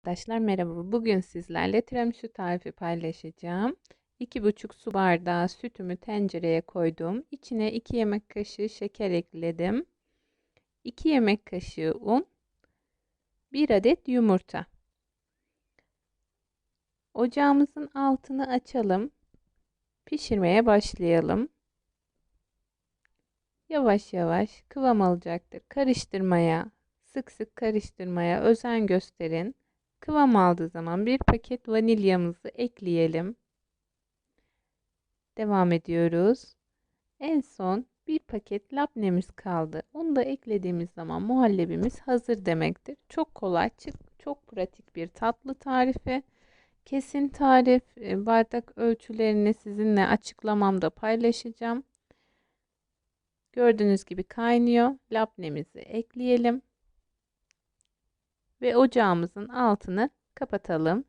Arkadaşlar merhaba. Bugün sizlerle tiramisu tarifi paylaşacağım. 2,5 su bardağı sütümü tencereye koydum. İçine 2 yemek kaşığı şeker ekledim. 2 yemek kaşığı un. 1 adet yumurta. Ocağımızın altını açalım. Pişirmeye başlayalım. Yavaş yavaş kıvam alacaktır. Karıştırmaya, sık sık karıştırmaya özen gösterin. Kıvam aldığı zaman bir paket vanilyamızı ekleyelim. Devam ediyoruz. En son bir paket labnemiz kaldı. Onu da eklediğimiz zaman muhallebimiz hazır demektir. Çok kolay, çok pratik bir tatlı tarifi. Kesin tarif, e, bardak ölçülerini sizinle açıklamamda paylaşacağım. Gördüğünüz gibi kaynıyor. Labnemizi ekleyelim ve ocağımızın altını kapatalım.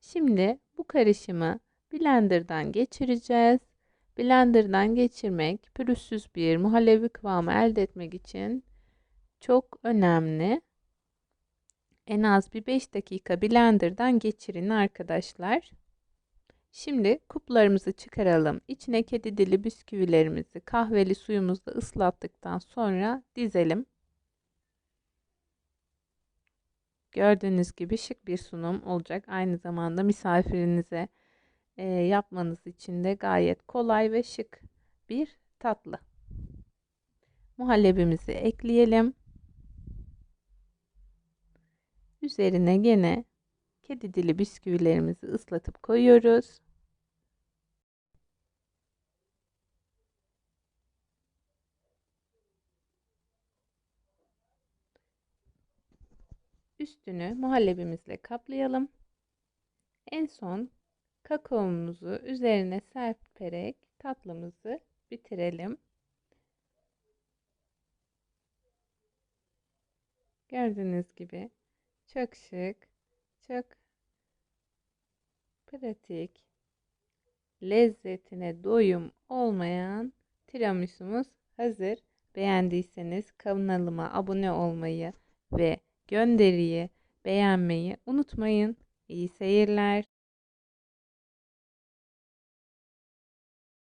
Şimdi bu karışımı blenderdan geçireceğiz. Blenderdan geçirmek pürüzsüz bir muhallebi kıvamı elde etmek için çok önemli. En az bir 5 dakika blenderdan geçirin arkadaşlar. Şimdi kuplarımızı çıkaralım. İçine kedi dili bisküvilerimizi kahveli suyumuzla ıslattıktan sonra dizelim. Gördüğünüz gibi şık bir sunum olacak. Aynı zamanda misafirinize e, yapmanız için de gayet kolay ve şık bir tatlı. Muhallebimizi ekleyelim. Üzerine gene kedi dili bisküvilerimizi ıslatıp koyuyoruz. Üstünü muhallebimizle kaplayalım. En son kakaomuzu üzerine serperek tatlımızı bitirelim. Gördüğünüz gibi çok şık, çok pratik, lezzetine doyum olmayan tiramisumuz hazır. Beğendiyseniz kanalıma abone olmayı ve gönderiyi beğenmeyi unutmayın. İyi seyirler.